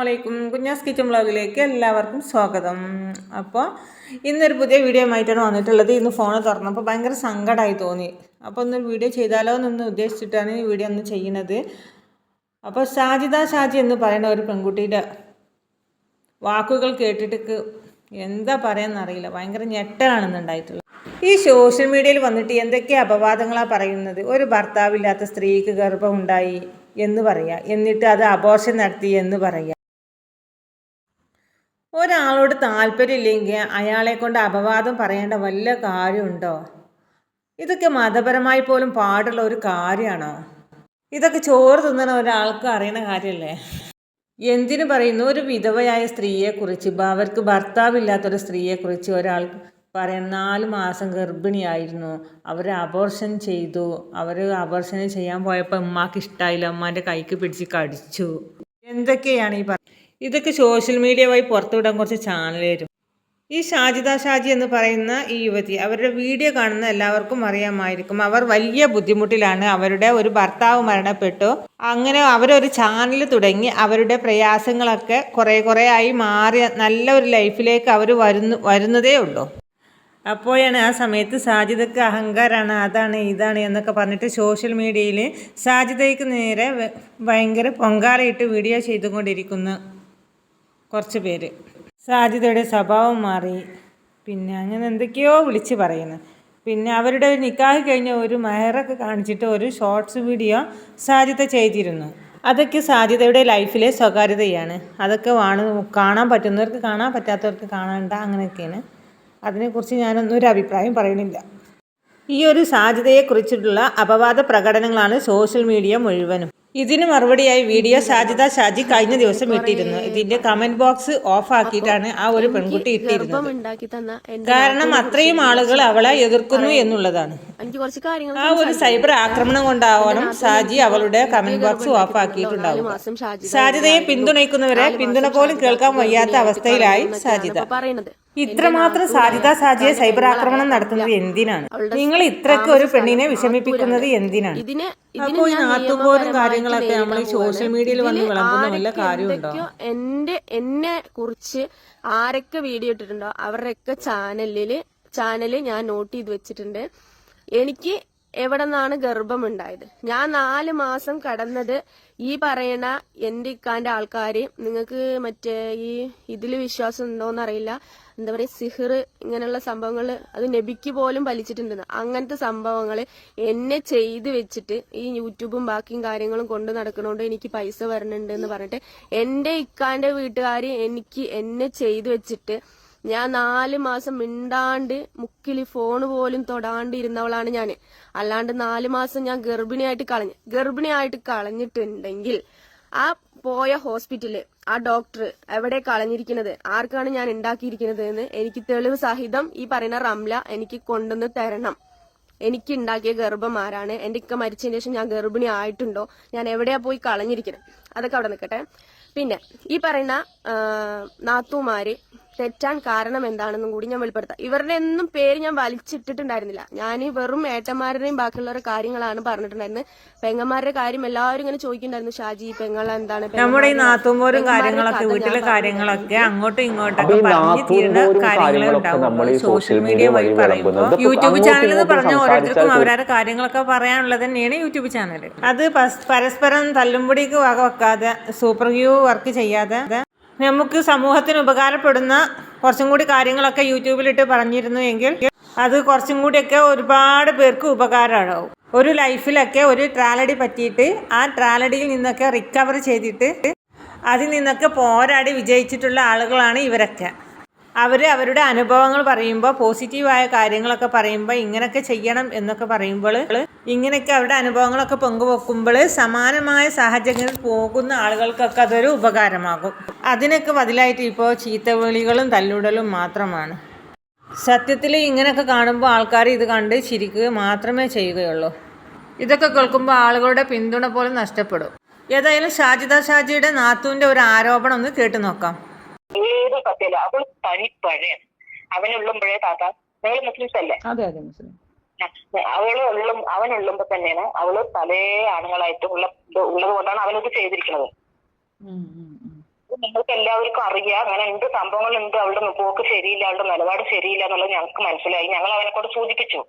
വലൈക്കും കുഞ്ഞാസ് കിച്ചൺ വ്ളോഗിലേക്ക് എല്ലാവർക്കും സ്വാഗതം. അപ്പോൾ ഇന്നൊരു പുതിയ വീഡിയോ ആയിട്ടാണ് വന്നിട്ടുള്ളത്. ഇന്ന് ഫോൺ തുറന്നപ്പോൾ ഭയങ്കര സങ്കടമായി തോന്നി. അപ്പോൾ ഒന്നൊരു വീഡിയോ ചെയ്താലോ എന്നൊന്ന് ഉദ്ദേശിച്ചിട്ടാണ് ഈ വീഡിയോ ഒന്ന് ചെയ്യുന്നത്. അപ്പോൾ ഷാജിദ ഷാജി എന്ന് പറയുന്ന ഒരു പെൺകുട്ടിയുടെ വാക്കുകൾ കേട്ടിട്ട് എന്താ പറയാന്നറിയില്ല ഭയങ്കര ഞെട്ടാണെന്നുണ്ടായിട്ടുള്ളത് ഈ സോഷ്യൽ മീഡിയയിൽ വന്നിട്ട് എന്തൊക്കെ അപവാദങ്ങളാണ് പറയുന്നത്? ഒരു ഭർത്താവില്ലാത്ത സ്ത്രീക്ക് ഗർഭമുണ്ടായി എന്ന് പറയുക എന്നിട്ട് അത് അബോർഷൻ നടത്തി എന്ന് പറയുക ഒരാളോട് താല്പര്യമില്ലെങ്കിൽ അയാളെ കൊണ്ട് അപവാദം പറയേണ്ട വല്ല കാര്യമുണ്ടോ? ഇതൊക്കെ മതപരമായി പോലും പാടുള്ള ഒരു കാര്യമാണോ? ഇതൊക്കെ ചോറ് തിന്നണ ഒരാൾക്ക് അറിയണ കാര്യമല്ലേ? എന്തിനു പറയുന്നു? ഒരു വിധവയായ സ്ത്രീയെക്കുറിച്ച് അവർക്ക് ഭർത്താവില്ലാത്തൊരു സ്ത്രീയെക്കുറിച്ച് ഒരാൾ പറയാൻ നാല് മാസം ഗർഭിണിയായിരുന്നു. അവർ അബോർഷൻ ചെയ്തു. അവർ അബോർഷൻ ചെയ്യാൻ പോയപ്പോൾ ഉമ്മാക്ക് ഇഷ്ടമായില്ല ഉമ്മാന്റെ കൈക്ക് പിടിച്ച് കടിച്ചു. എന്തൊക്കെയാണ് ഈ ഇതൊക്കെ സോഷ്യൽ മീഡിയ വഴി പുറത്തുവിടാൻ കുറച്ച് ചാനൽ വരും. ഈ ഷാജിദ ഷാജി എന്ന് പറയുന്ന ഈ യുവതി അവരുടെ വീഡിയോ കാണുന്ന എല്ലാവർക്കും അറിയാമായിരിക്കും. അവർ വലിയ ബുദ്ധിമുട്ടിലാണ്. അവരുടെ ഒരു ഭർത്താവ് മരണപ്പെട്ടു. അങ്ങനെ അവരൊരു ചാനൽ തുടങ്ങി അവരുടെ പ്രയാസങ്ങളൊക്കെ കുറേ കുറേ ആയി മാറി. നല്ല ഒരു ലൈഫിലേക്ക് അവർ വരുന്നു വരുന്നതേ ഉള്ളൂ. അപ്പോഴാണ് ആ സമയത്ത് സാജിദക്ക് അഹങ്കാരമാണ് അതാണ് ഇതാണ് എന്നൊക്കെ പറഞ്ഞിട്ട് സോഷ്യൽ മീഡിയയിൽ സാജിദയ്ക്ക് നേരെ ഭയങ്കര പൊങ്കാലയിട്ട് വീഡിയോ ചെയ്തുകൊണ്ടിരിക്കുന്ന. കുറച്ച് പേര്. സാജിദയുടെ സ്വഭാവം മാറി. പിന്നെ അങ്ങനെ എന്തൊക്കെയോ വിളിച്ച് പറയുന്നു. പിന്നെ അവരുടെ ഒരു നിക്കാഹ് കഴിഞ്ഞ ഒരു മെഹറൊക്കെ കാണിച്ചിട്ട് ഒരു ഷോർട്സ് വീഡിയോ സാജിത ചെയ്തിരുന്നു. അതൊക്കെ സാജിദയുടെ ലൈഫിലെ സ്വകാര്യതയാണ്. അതൊക്കെ ആണ് കാണാൻ പറ്റുന്നവർക്ക് കാണാൻ പറ്റാത്തവർക്ക് കാണണ്ട അങ്ങനെയൊക്കെയാണ്. അതിനെക്കുറിച്ച് ഞാനൊന്നും ഒരു അഭിപ്രായം പറയുന്നില്ല. ഈ ഒരു സാധ്യതയെക്കുറിച്ചിട്ടുള്ള അപവാദ പ്രകടനങ്ങളാണ് സോഷ്യൽ മീഡിയ മുഴുവനും. ഇതിന് മറുപടിയായി വീഡിയോ സാജിദ ഷാജി കഴിഞ്ഞ ദിവസം ഇട്ടിരുന്നു. ഇതിന്റെ കമന്റ് ബോക്സ് ഓഫ് ആക്കിയിട്ടാണ് ആ ഒരു പെൺകുട്ടി ഇട്ടിരുന്നത്. കാരണം അത്രയും ആളുകൾ അവളെ എതിർക്കുന്നു എന്നുള്ളതാണ്. ആ ഒരു സൈബർ ആക്രമണം കൊണ്ടാവണം ഷാജി അവളുടെ കമന്റ് ബോക്സ് ഓഫ് ആക്കിയിട്ടുണ്ടാവും സാജിദയെ പിന്തുണയ്ക്കുന്നവരെ പിന്തുണ പോലും കേൾക്കാൻ വയ്യാത്ത അവസ്ഥയിലായി സാജിദ. പറയുന്നത് ഇത്രമാത്രം സാധ്യതാ സാജിയെ സൈബർ ആക്രമണം നടത്തുന്നത് എന്തിനാണ്? നിങ്ങൾ ഇത്രക്ക് ഒരു പെണ്ണിനെ വിഷമിപ്പിക്കുന്നത് എന്തിനാണ്? ഇതിന് അപ്പോ ഈ നാട്ടുപോലും കാര്യങ്ങളൊക്കെ നമ്മൾ ഈ സോഷ്യൽ മീഡിയയിൽ വന്ന് വിളമ്പുന്ന വല്ല കാര്യമുണ്ടോ? എന്തൊക്കെയോ എന്റെ എന്നെ കുറിച്ച് ആരൊക്കെ വീഡിയോ ഇട്ടിട്ടുണ്ടോ അവരുടെയൊക്കെ ചാനലിൽ ചാനൽ ഞാൻ നോട്ട് ചെയ്ത് വെച്ചിട്ടുണ്ട്. എനിക്ക് എവിടെ നിന്നാണ് ഗർഭമുണ്ടായത്? ഞാൻ നാല് മാസം കടന്നത് ഈ പറയണ എന്റെ ഇക്കാന്റെ ആൾക്കാര്. നിങ്ങൾക്ക് മറ്റേ ഈ ഇതിൽ വിശ്വാസം ഉണ്ടോന്ന് അറിയില്ല എന്താ പറയുക സിഹിർ ഇങ്ങനെയുള്ള സംഭവങ്ങൾ അത് നബിക്ക് പോലും വലിച്ചിട്ടുണ്ട് അങ്ങനത്തെ സംഭവങ്ങൾ എന്നെ ചെയ്ത് വെച്ചിട്ട് ഈ യൂട്യൂബും ബാക്കിയും കാര്യങ്ങളും കൊണ്ട് നടക്കണോണ്ട് എനിക്ക് പൈസ വരണുണ്ട് എന്ന് പറഞ്ഞിട്ട് എന്റെ ഇക്കാന്റെ വീട്ടുകാർ എനിക്ക് എന്നെ ചെയ്ത് വെച്ചിട്ട് ഞാൻ നാല് മാസം മിണ്ടാണ്ട് മുക്കിൽ ഫോൺ പോലും തൊടാണ്ട് ഇരുന്നവളാണ് ഞാൻ അല്ലാണ്ട് നാല് മാസം ഞാൻ ഗർഭിണിയായിട്ട് കളഞ്ഞു ഗർഭിണിയായിട്ട് കളഞ്ഞിട്ടുണ്ടെങ്കിൽ ആ പോയ ഹോസ്പിറ്റൽ ആ ഡോക്ടർ എവിടെ കളഞ്ഞിരിക്കുന്നത്? ആർക്കാണ് ഞാൻ ഉണ്ടാക്കിയിരിക്കുന്നത് എന്ന് എനിക്ക് തെളിവ് സഹിതം ഈ പറയുന്ന റംല എനിക്ക് കൊണ്ടുവന്ന് തരണം. എനിക്ക് ഉണ്ടാക്കിയ ഗർഭം ആരാണ്? എന്റെ ഇക്ക മരിച്ചതിന് ശേഷം ഞാൻ ഗർഭിണി ആയിട്ടുണ്ടോ? ഞാൻ എവിടെയാ പോയി കളഞ്ഞിരിക്കുന്നത്? അതൊക്കെ അവിടെ നിൽക്കട്ടെ. പിന്നെ ഈ പറയുന്ന നാത്തൂമാര് തെറ്റാൻ കാരണം എന്താണെന്നും കൂടി ഞാൻ വെളിപ്പെടുത്താം. ഇവരുടെ ഒന്നും പേര് ഞാൻ വലിച്ചിട്ടിട്ടുണ്ടായിരുന്നില്ല. ഞാൻ ഈ വെറും ഏട്ടന്മാരുടെയും ബാക്കിയുള്ളവരുടെ കാര്യങ്ങളാണ് പറഞ്ഞിട്ടുണ്ടായിരുന്നത്. പെങ്ങന്മാരുടെ കാര്യം എല്ലാവരും ഇങ്ങനെ ചോദിക്കുന്നുണ്ടായിരുന്നു. ഷാജി പെങ്ങൾ എന്താണ്? നമ്മുടെ ഈ നാത്തുമ്പോരും കാര്യങ്ങളൊക്കെ വീട്ടിലെ കാര്യങ്ങളൊക്കെ അങ്ങോട്ടും ഇങ്ങോട്ടൊക്കെ പറഞ്ഞു തീരുന്ന കാര്യങ്ങളെ ഉണ്ടാവുള്ളൂ സോഷ്യൽ മീഡിയ media വഴി പറയുമ്പോൾ യൂട്യൂബ് ചാനൽ എന്ന് പറഞ്ഞ ഓരോരുത്തർക്കും അവരുടെ കാര്യങ്ങളൊക്കെ പറയാനുള്ളത് തന്നെയാണ് യൂട്യൂബ് ചാനൽ അത് പരസ്പരം തല്ലുംപൊടിക്ക് വക വെക്കാതെ സൂപ്പർ വ്യൂ വർക്ക് ചെയ്യാതെ നമുക്ക് സമൂഹത്തിന് ഉപകാരപ്പെടുന്ന കുറച്ചും കൂടി കാര്യങ്ങളൊക്കെ യൂട്യൂബിലിട്ട് പറഞ്ഞിരുന്നു എങ്കിൽ അത് കുറച്ചും കൂടിയൊക്കെ ഒരുപാട് പേർക്ക് ഉപകാരമാവും ഒരു ലൈഫിലൊക്കെ ഒരു ട്രാലഡി പറ്റിയിട്ട് ആ ട്രാലഡിയിൽ നിന്നൊക്കെ റിക്കവർ ചെയ്തിട്ട് അതിൽ നിന്നൊക്കെ പോരാടി വിജയിച്ചിട്ടുള്ള ആളുകളാണ് ഇവരൊക്കെ. അവർ അവരുടെ അനുഭവങ്ങൾ പറയുമ്പോൾ പോസിറ്റീവായ കാര്യങ്ങളൊക്കെ പറയുമ്പോൾ ഇങ്ങനെയൊക്കെ ചെയ്യണം എന്നൊക്കെ പറയുമ്പോൾ ഇങ്ങനെയൊക്കെ അവരുടെ അനുഭവങ്ങളൊക്കെ പങ്കുവെക്കുമ്പോൾ സമാനമായ സാഹചര്യങ്ങളിൽ പോകുന്ന ആളുകൾക്കൊക്കെ അതൊരു ഉപകാരമാകും. അതിനൊക്കെ ബദലായിട്ട് ഇപ്പോൾ ചീത്തവിളികളും തല്ലുടലും മാത്രമാണ്. സത്യത്തിൽ ഇങ്ങനെയൊക്കെ കാണുമ്പോൾ ആൾക്കാർ ഇത് കണ്ട് ചിരിക്കുക മാത്രമേ ചെയ്യുകയുള്ളൂ. ഇതൊക്കെ കേൾക്കുമ്പോൾ ആളുകളുടെ പിന്തുണ പോലും നഷ്ടപ്പെടും. ഏതായാലും ഷാജിദ ഷാജിയുടെ നാത്തുവിന്റെ ഒരു ആരോപണം ഒന്ന് കേട്ടു നോക്കാം. ഏത് സത്യല്ല അവൾ പനിപ്പഴയാണ് അവനുള്ളുമ്പോഴേ താത്ത. നിങ്ങൾ മുസ്ലിംസ് അല്ലേ? അവൾ ഉള്ളും അവൻ ഉള്ളുമ്പോ തന്നെയാണ് അവൾ പല ആണുങ്ങളായിട്ട് ഉള്ള ഉള്ളത് കൊണ്ടാണ് അവനത് ചെയ്തിരിക്കുന്നത്. നിങ്ങൾക്ക് എല്ലാവർക്കും അറിയാം. അങ്ങനെ എന്ത് സംഭവങ്ങൾ ഉണ്ട് അവളുടെ പോക്ക് ശരിയില്ല. അവളുടെ നിലപാട് ശരിയില്ല എന്നുള്ളത് ഞങ്ങൾക്ക് മനസ്സിലായി. ഞങ്ങൾ അവനെ കൊണ്ട് സൂചിപ്പിച്ചു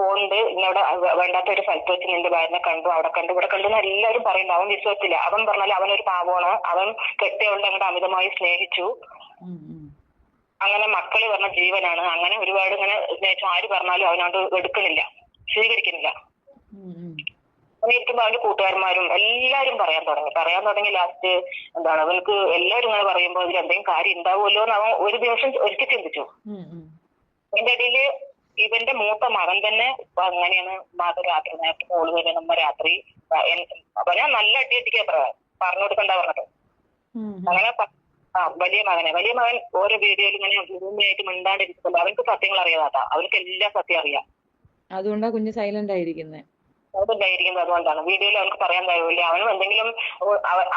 പോകുന്നുണ്ട് ഇന്നവിടെ വേണ്ടാത്ത ഒരു സ്ഥലത്ത് വെച്ച് നിന്റെ ഭാര്യനെ കണ്ടു അവിടെ കണ്ടു ഇവിടെ കണ്ടു എന്ന് എല്ലാവരും പറയുന്നുണ്ട് അവൻ വിശ്വസിച്ചില്ല. അവൻ പറഞ്ഞാൽ അവനൊരു പാവമാണ്. അവൻ കെട്ടിയവളുടെ അങ്ങോട്ട് അമിതമായി സ്നേഹിച്ചു. അങ്ങനെ മക്കൾ പറഞ്ഞ ജീവനാണ്. അങ്ങനെ ഒരുപാട് ഇങ്ങനെ സ്നേഹിച്ചു. ആര് പറഞ്ഞാലും അവനോട് എടുക്കുന്നില്ല. സ്വീകരിക്കുന്നില്ല. ഇരിക്കുമ്പോ അവന്റെ കൂട്ടുകാരന്മാരും എല്ലാരും പറയാൻ തുടങ്ങി. പറയാൻ തുടങ്ങി ലാസ്റ്റ് എന്താണ്? അവനക്ക് എല്ലാരും ഇങ്ങനെ പറയുമ്പോ അതിൽ എന്തെങ്കിലും കാര്യം ഉണ്ടാവുമല്ലോ എന്ന് അവൻ ഒരു ദിവസം ഒരിക്കൽ ചിന്തിച്ചു. അതിന്റെ ഇടയിൽ ഇവന്റെ മൂത്ത മകൻ തന്നെ ഇപ്പൊ അങ്ങനെയാണ് മാത രാത്രി നേരത്തെ കോൾ വരെ നമ്മ രാത്രി അവനെ നല്ല അടി അടിക്കാ പറഞ്ഞു കൊടുക്കണ്ട പറഞ്ഞത്. അങ്ങനെ ആ വലിയ മകനെ വലിയ മകൻ ഓരോ വീഡിയോയിൽ ഇങ്ങനെ ഭൂമിയായിട്ട് മിണ്ടാണ്ടിരിക്കുന്നു അവനക്ക് സത്യങ്ങൾ അറിയാതാ. അവനക്ക് എല്ലാ സത്യം അറിയാം. അതുകൊണ്ടാ കുഞ്ഞ് സൈലന്റ് ആയിരിക്കുന്നത് അത് ധൈര്യക്കുന്നത് അതുകൊണ്ടാണ്. വീഡിയോയിൽ അവർക്ക് പറയാൻ കഴിയില്ല. അവനും എന്തെങ്കിലും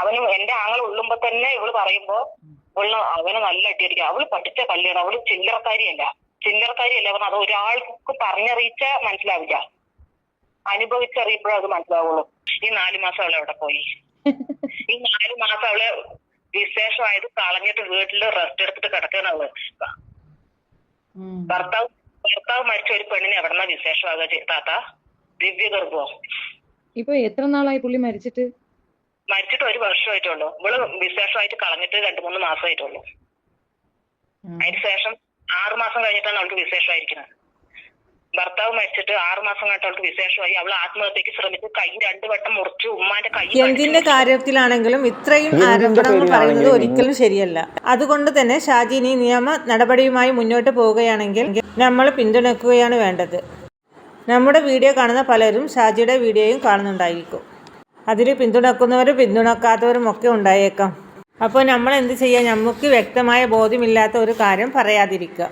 അവനും എന്റെ ആങ്ങൾ ഉള്ളുമ്പോ തന്നെ ഇവൾ പറയുമ്പോ അവന് നല്ല അടിയായിരിക്കും അവൾ പഠിച്ച കല്യാണം അവൾ ചില്ലറക്കാരിയല്ല. ചില്ലറക്കാരിയല്ല പറഞ്ഞത് അത് ഒരാൾക്ക് പറഞ്ഞറിയിച്ച മനസ്സിലാവില്ല. അനുഭവിച്ചറിയുമ്പോഴേ അത് മനസ്സിലാവുള്ളൂ. ഈ നാലു മാസം അവളെ അവിടെ പോയി? ഈ നാലു മാസം അവൾ വിശേഷമായത് കളഞ്ഞിട്ട് വീട്ടിൽ റെസ്റ്റ് എടുത്തിട്ട് കിടക്കുകയാണ് അവൾ. ഭർത്താവ് ഭർത്താവ് മരിച്ച ഒരു പെണ്ണിന് എവിടെന്നാ വിശേഷമാകുക താത്ത? ദിവ്യ ഗർഭോ ഇപ്പൊ എത്ര നാളായി പുള്ളി മരിച്ചിട്ട്? മരിച്ചിട്ട് ഒരു വർഷമായിട്ടുള്ളൂ. ഇവൾ വിശേഷമായിട്ട് കളഞ്ഞിട്ട് രണ്ടു മൂന്ന് മാസമായിട്ടുള്ളൂ. അതിന് ശേഷം ആറു മാസം കഴിഞ്ഞിട്ടാണ് അവൾക്ക് വിശേഷമായിരിക്കുന്നത്. ഭർത്താവ് മരിച്ചിട്ട് ആറു മാസം കഴിഞ്ഞിട്ട് അവൾക്ക് വിശേഷമായി. അവൾ ആത്മഹത്യക്ക് ശ്രമിച്ചു. കൈ രണ്ടു വട്ടം മുറിച്ചു ഉമ്മാന്റെ കൈ എന്തിന്റെ കാര്യത്തിലാണെങ്കിലും ഇത്രയും ആരോപണങ്ങൾ പറയുന്നത് ഒരിക്കലും ശരിയല്ല. അതുകൊണ്ട് തന്നെ ഷാജിനി നിയമ നടപടിയുമായി മുന്നോട്ട് പോവുകയാണെങ്കിൽ നമ്മൾ പിന്തുണക്കുകയാണ് വേണ്ടത്. നമ്മുടെ വീഡിയോ കാണുന്ന പലരും ഷാജിയുടെ വീഡിയോയും കാണുന്നുണ്ടായിരിക്കും. അതിൽ പിന്തുണക്കുന്നവരും പിന്തുണക്കാത്തവരും ഒക്കെ ഉണ്ടായേക്കാം. അപ്പോൾ നമ്മൾ എന്ത് ചെയ്യുക നമുക്ക് വ്യക്തമായ ബോധ്യമില്ലാത്ത ഒരു കാര്യം പറയാതിരിക്കുക.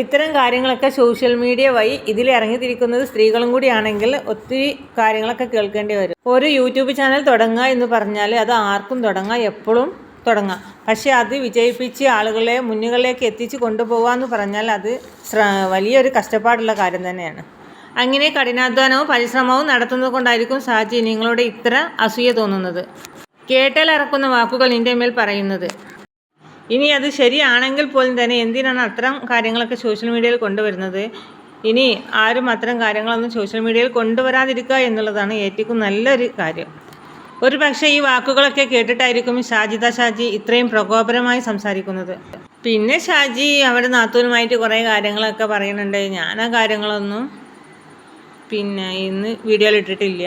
ഇത്തരം കാര്യങ്ങളൊക്കെ സോഷ്യൽ മീഡിയ വഴി ഇതിൽ ഇറങ്ങിത്തിരിക്കുന്നത് സ്ത്രീകളും കൂടിയാണെങ്കിൽ ഒത്തിരി കാര്യങ്ങളൊക്കെ കേൾക്കേണ്ടി വരും. ഒരു യൂട്യൂബ് ചാനൽ തുടങ്ങുക എന്ന് പറഞ്ഞാൽ അത് ആർക്കും തുടങ്ങാം എപ്പോഴും തുടങ്ങാം. പക്ഷേ അത് വിജയിപ്പിച്ച് ആളുകളെ മുന്നുകളിലേക്ക് എത്തിച്ച് കൊണ്ടുപോകുക എന്ന് പറഞ്ഞാൽ അത് വലിയൊരു കഷ്ടപ്പാടുള്ള കാര്യം തന്നെയാണ്. അങ്ങനെ കഠിനാധ്വാനവും പരിശ്രമവും നടത്തുന്നത് കൊണ്ടായിരിക്കും സാജി നിങ്ങളോട് ഇത്ര അസൂയ തോന്നുന്നത്. കേട്ടാൽ ഇറക്കുന്ന വാക്കുകൾ നിന്റെ മേൽ പറയുന്നത്. ഇനി അത് ശരിയാണെങ്കിൽ പോലും തന്നെ എന്തിനാണ് അത്തരം കാര്യങ്ങളൊക്കെ സോഷ്യൽ മീഡിയയിൽ കൊണ്ടുവരുന്നത്? ഇനി ആരും അത്തരം കാര്യങ്ങളൊന്നും സോഷ്യൽ മീഡിയയിൽ കൊണ്ടുവരാതിരിക്കുക എന്നുള്ളതാണ് ഏറ്റവും നല്ലൊരു കാര്യം. ഒരു പക്ഷേ ഈ വാക്കുകളൊക്കെ കേട്ടിട്ടായിരിക്കും ഷാജിദ ഷാജി ഇത്രയും പ്രകോപനമായി സംസാരിക്കുന്നത്. പിന്നെ ഷാജി അവിടെ നാത്തൂനുമായിട്ട് കുറേ കാര്യങ്ങളൊക്കെ പറയുന്നുണ്ട്. ഞാൻ ആ കാര്യങ്ങളൊന്നും പിന്നെ ഇന്ന് വീഡിയോയിൽ ഇട്ടിട്ടില്ല.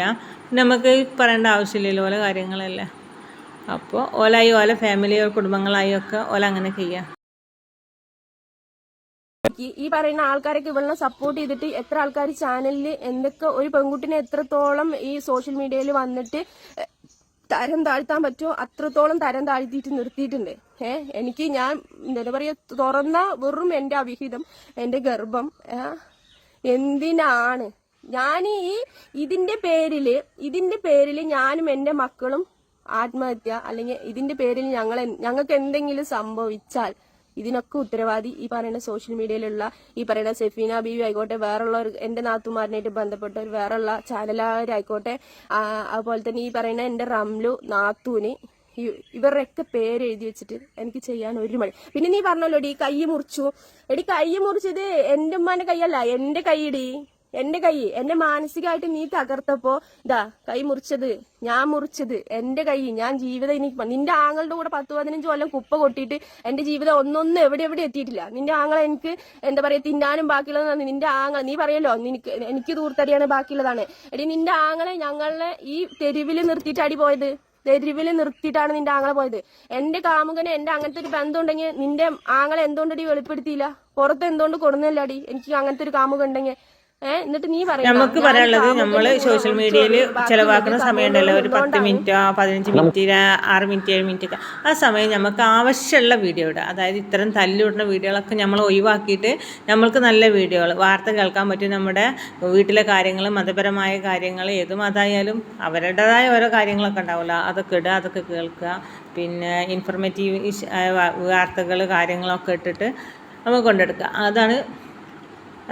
നമുക്ക് പറയേണ്ട ആവശ്യമില്ലല്ലോ ഓരോ കാര്യങ്ങളല്ലേ? അപ്പോൾ ഓലായി ഓല ഫാമിലിയോ കുടുംബങ്ങളായി ഒക്കെ ഓല അങ്ങനെ ചെയ്യാം. ഈ- പറയുന്ന ആൾക്കാരൊക്കെ ഇവളിനെ സപ്പോർട്ട് ചെയ്തിട്ട് എത്ര ആൾക്കാർ ചാനലിൽ എന്തൊക്കെ ഒരു പെൺകുട്ടിനെ എത്രത്തോളം ഈ സോഷ്യൽ മീഡിയയിൽ വന്നിട്ട് തരം താഴ്ത്താൻ പറ്റുമോ? അത്രത്തോളം തരം താഴ്ത്തിയിട്ട് നിർത്തിയിട്ടുണ്ട്. ഏ എനിക്ക് ഞാൻ എന്താ പറയാ തുറന്ന വെറും എന്റെ അവിഹിതം എന്റെ ഗർഭം എന്തിനാണ്? ഞാൻ ഈ ഇതിന്റെ പേരിൽ ഇതിന്റെ പേരിൽ ഞാനും എന്റെ മക്കളും ആത്മഹത്യ അല്ലെങ്കിൽ ഇതിന്റെ പേരിൽ ഞങ്ങൾ ഞങ്ങൾക്ക് എന്തെങ്കിലും സംഭവിച്ചാൽ ഇതിനൊക്കെ ഉത്തരവാദി ഈ പറയുന്ന സോഷ്യൽ മീഡിയയിലുള്ള ഈ പറയുന്ന സെഫീന ബീവി ആയിക്കോട്ടെ വേറുള്ള ഒരു എന്റെ നാത്തുമാരനായിട്ട് ബന്ധപ്പെട്ട ഒരു വേറുള്ള ചാനലുകാരായിക്കോട്ടെ അതുപോലെ തന്നെ ഈ പറയുന്ന എന്റെ റംലു നാത്തൂന് ഇവരുടെയൊക്കെ പേര് എഴുതി വെച്ചിട്ട് എനിക്ക് ചെയ്യാൻ ഒരു മടി. പിന്നെ നീ പറഞ്ഞല്ലോ എടി കൈ മുറിച്ചു. എടി കൈ മുറിച്ചത് എന്റെ ഉമ്മാന്റെ കൈയല്ല എന്റെ കൈയിടി എന്റെ കൈ എന്റെ മാനസികമായിട്ട് നീ തകർത്തപ്പോ ഇതാ കൈ മുറിച്ചത് ഞാൻ മുറിച്ചത് എന്റെ കൈ ഞാൻ ജീവിതം എനിക്ക് നിന്റെ ആങ്ങളുടെ കൂടെ പത്ത് പതിനഞ്ച് കൊല്ലം കുപ്പ കൊട്ടിയിട്ട് എന്റെ ജീവിതം ഒന്നൊന്നും എവിടെ എവിടെ എത്തിയിട്ടില്ല. നിന്റെ ആങ്ങളെ എനിക്ക് എന്താ പറയാ തിന്നാനും ബാക്കിയുള്ളതാണ്. നിന്റെ ആങ്ങളെ നീ പറയല്ലോ നിനക്ക് എനിക്ക് തൂർത്തടിയാണ് ബാക്കിയുള്ളതാണ്. എടി നിന്റെ ആങ്ങളെ ഞങ്ങളെ ഈ തെരുവിൽ നിർത്തിയിട്ട് അടി പോയത്? തെരുവിൽ നിർത്തിയിട്ടാണ് നിന്റെ ആങ്ങളെ പോയത്. എന്റെ കാമുകന് എന്റെ അങ്ങനത്തെ ഒരു ബന്ധം ഉണ്ടെങ്കിൽ നിന്റെ ആങ്ങളെ എന്തുകൊണ്ടടി വെളിപ്പെടുത്തിയില്ല? പുറത്ത് എന്തുകൊണ്ട് കൊടുന്നില്ലടി എനിക്ക് അങ്ങനത്തെ ഒരു കാമുക ഉണ്ടെങ്കിൽ. എന്നിട്ട് നീ നമുക്ക് പറയാനുള്ളത് നമ്മൾ നമ്മൾ സോഷ്യൽ മീഡിയയിൽ ചെലവാക്കുന്ന ചിലവാക്കുന്ന വലിയ സമയം ഉണ്ടല്ലോ ഒരു പത്ത് മിനിറ്റോ പതിനഞ്ച് മിനിറ്റ് ആറ് മിനിറ്റ് ഏഴ് മിനിറ്റ് ഒക്കെ. ആ സമയം നമുക്ക് ആവശ്യമുള്ള വീഡിയോ ഇടുക. അതായത് ഇത്തരം തല്ലിവിടുന്ന വീഡിയോകളൊക്കെ നമ്മൾ ഒഴിവാക്കിയിട്ട് നമ്മൾക്ക് നല്ല വീഡിയോകൾ വാർത്ത കേൾക്കാൻ പറ്റും നമ്മുടെ വീട്ടിലെ കാര്യങ്ങൾ മതപരമായ കാര്യങ്ങൾ ഏത് മതമായാലും അവരുടേതായ ഓരോ കാര്യങ്ങളൊക്കെ ഉണ്ടാവില്ല അതൊക്കെ ഇടുക അതൊക്കെ കേൾക്കുക. പിന്നെ ഇൻഫർമേറ്റീവ് വാർത്തകൾ കാര്യങ്ങളൊക്കെ ഇട്ടിട്ട് നമുക്ക് കൊണ്ടെടുക്കുക. അതാണ്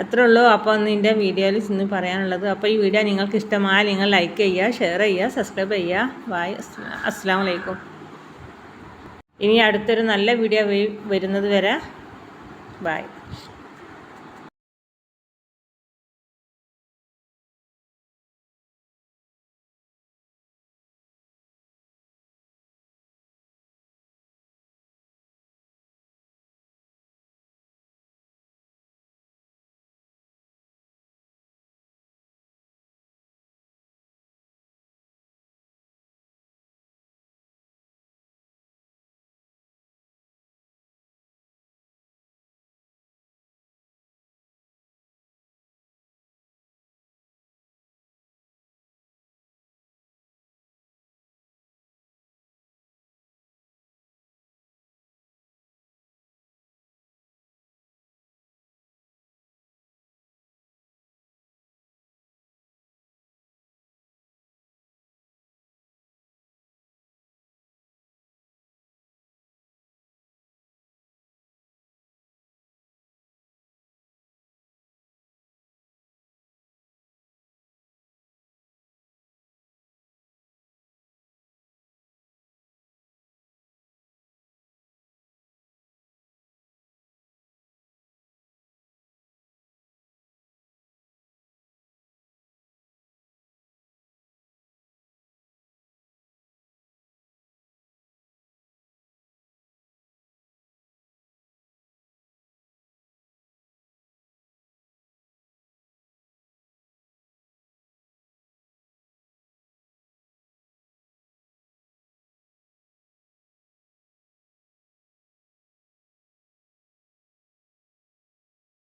അത്രേ ഉള്ളൂ. അപ്പോൾ നിന്റെ വീഡിയോയിൽ ഇന്ന് പറയാനുള്ളത്. അപ്പോൾ ഈ വീഡിയോ നിങ്ങൾക്ക് ഇഷ്ടമായാൽ നിങ്ങൾ ലൈക്ക് ചെയ്യുക ഷെയർ ചെയ്യുക സബ്സ്ക്രൈബ് ചെയ്യുക. ബായ് അസ്സാം വലൈക്കും ഇനി അടുത്തൊരു നല്ല വീഡിയോ വരുന്നത് വരെ. ബൈ